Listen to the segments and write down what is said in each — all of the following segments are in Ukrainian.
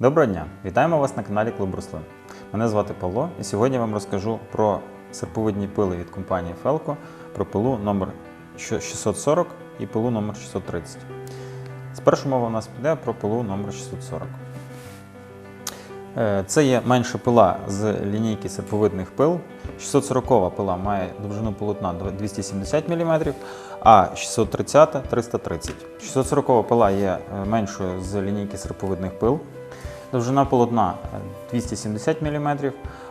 Доброго дня! Вітаємо вас на каналі Клуб Рослин. Мене звати Павло і сьогодні я вам розкажу про серповидні пили від компанії Felco, про пилу номер 640 і пилу номер 630. Спершу мова у нас піде про пилу номер 640. Е, Це є менша пила з лінійки серповидних пил. 640 пила має довжину полотна 270 мм, а 630 330 640 пила є е, меншою з лінійки серповидних пил. Довжина полотна е, 270 мм,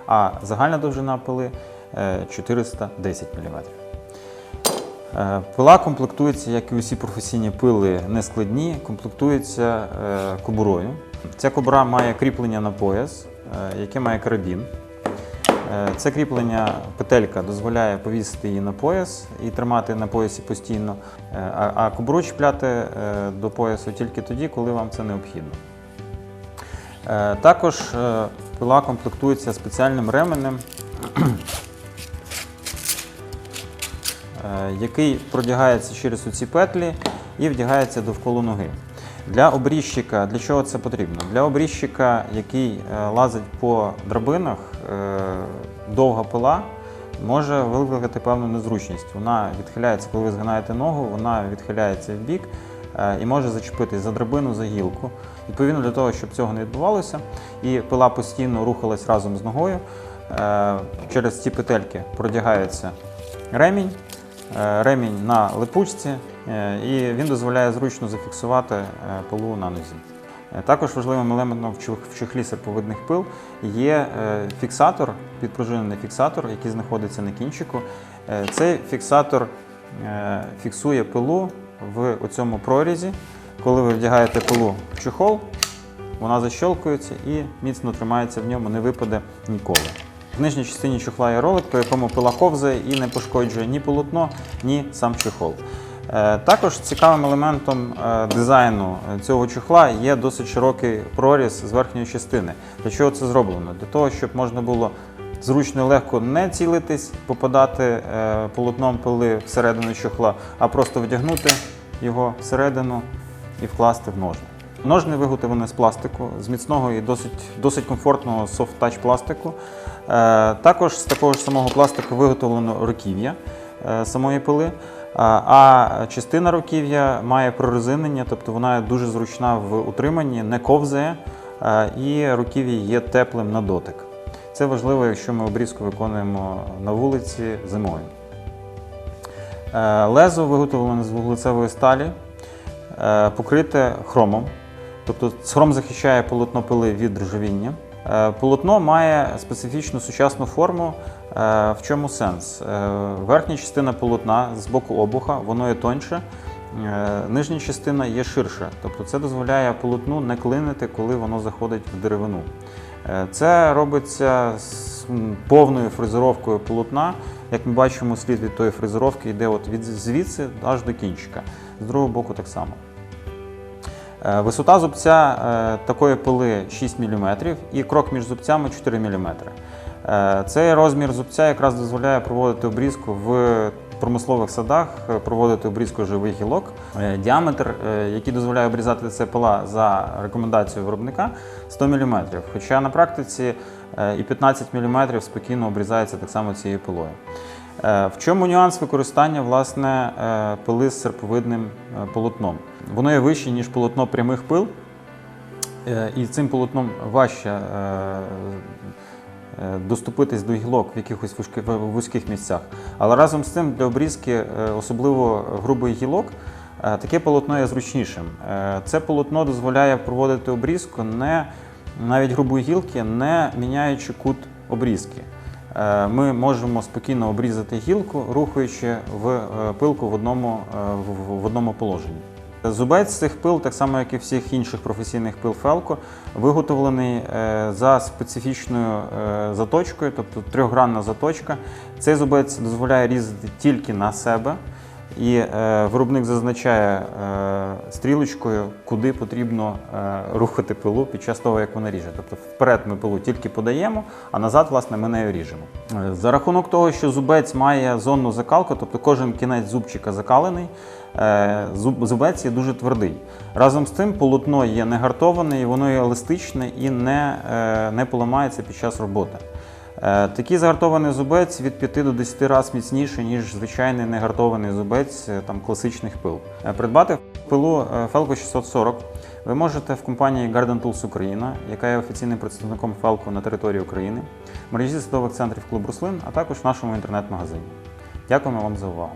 а загальна довжина пили е, 410 мм. Е, Пила комплектується, як і усі професійні пили, не складні, комплектується е, кобурою. Ця кобура має кріплення на пояс, е, яке має карабін. Е, Це кріплення петелька дозволяє повісити її на пояс і тримати на поясі постійно, Е, а- кобуру чіпляти е, до поясу тільки тоді, коли вам це необхідно. Е, Також е, пила комплектується спеціальним ременем, е, який продягається через оці петлі і вдягається довкола ноги. Для обрізчика, для чого це потрібно? Для обрізчика, який лазить по драбинах, довга пила може викликати певну незручність. Вона відхиляється, коли ви згинаєте ногу, вона відхиляється в бік і може зачепитись за драбину, за гілку. Відповідно, для того, щоб цього не відбувалося, і пила постійно рухалась разом з ногою, е, через ці петельки продягається ремінь, е, ремінь на липучці, е, і він дозволяє зручно зафіксувати е, пилу на нозі. Е, Також важливим елементом в в серповидних пил є е, фіксатор, підпружинений фіксатор, який знаходиться на кінчику. Е, Цей фіксатор е, фіксує пилу в цьому прорізі. Коли ви вдягаєте пилу в чохол, вона защолкується і міцно тримається в ньому, не випаде ніколи. В нижній частині чохла є ролик, по якому пила ковзає і не пошкоджує ні полотно, ні сам чохол. Е, Також цікавим елементом е, дизайну цього чохла є досить широкий проріз з верхньої частини. Для чого це зроблено? Для того, щоб можна було зручно і легко не цілитись, попадати е, полотном пили всередину чохла, а просто вдягнути його всередину і вкласти в ножни. Ножни виготовлені з пластику, з міцного і досить, досить комфортного софт-тач пластику. Е, також з такого ж самого пластику виготовлено руків'я е, самої пили. А- частина руків'я має прорезинення, тобто вона дуже зручна в утриманні, не ковзає, і руків'я є теплим на дотик. Це важливо, якщо ми обрізку виконуємо на вулиці зимою. Е, Лезо виготовлене з вуглецевої сталі, е, покрите хромом. Тобто хром захищає полотно пили від ржавіння. Е, Полотно має специфічну сучасну форму. В чому сенс? Верхня частина полотна з боку обуха, воно є тоньше, нижня частина є ширша. Тобто це дозволяє полотну не клинити, коли воно заходить в деревину. Е, Це робиться з повною фрезеровкою полотна. Як ми бачимо, слід від тої фрезеровки йде от від звідси аж до кінчика. З другого боку так само. Е, Висота зубця е, такої пили 6 мм і крок між зубцями 4 мм. Цей розмір зубця якраз дозволяє проводити обрізку в промислових садах, е, проводити обрізку живих гілок. Е, Діаметр, е, який дозволяє обрізати це пила за рекомендацією виробника, 100 мм. Хоча на практиці і 15 мм спокійно обрізається так само цією пилою. В чому нюанс використання власне пили з серповидним полотном? Воно є вище, ніж полотно прямих пил, і цим полотном важче доступитись до гілок в якихось вузьки- вузьких місцях. Але разом з цим для обрізки, е, особливо грубих гілок, е, таке полотно є зручнішим. Е, Це полотно дозволяє проводити обрізку не навіть грубої гілки, не міняючи кут обрізки. Е, Ми можемо спокійно обрізати гілку, рухаючи в е, пилку в одному, е, в одному положенні. Зубець цих пил, так само як і всіх інших професійних пил Фелко, виготовлений е, за специфічною е, заточкою, тобто трьохгранна заточка. Цей зубець дозволяє різати тільки на себе і е, виробник зазначає е, стрілочкою, куди потрібно е, рухати пилу під час того, як вона ріже. Тобто вперед ми пилу тільки подаємо, а назад, власне, ми нею ріжемо. Е, За рахунок того, що зубець має зонну закалку, тобто кожен кінець зубчика закалений, е, зуб- зубець є дуже твердий. Разом з тим, полотно є не гартоване, воно є еластичне і не, е, не поламається під час роботи. Е, Такий загартований зубець від 5 до 10 разів міцніший, ніж звичайний негартований зубець е, там, класичних пил. Е, Придбати пилу Felco 640 ви можете в компанії Garden Tools Україна, яка є офіційним представником Felco на території України, мережі садових центрів клуб Руслин, а також в нашому інтернет-магазині. Дякуємо вам за увагу.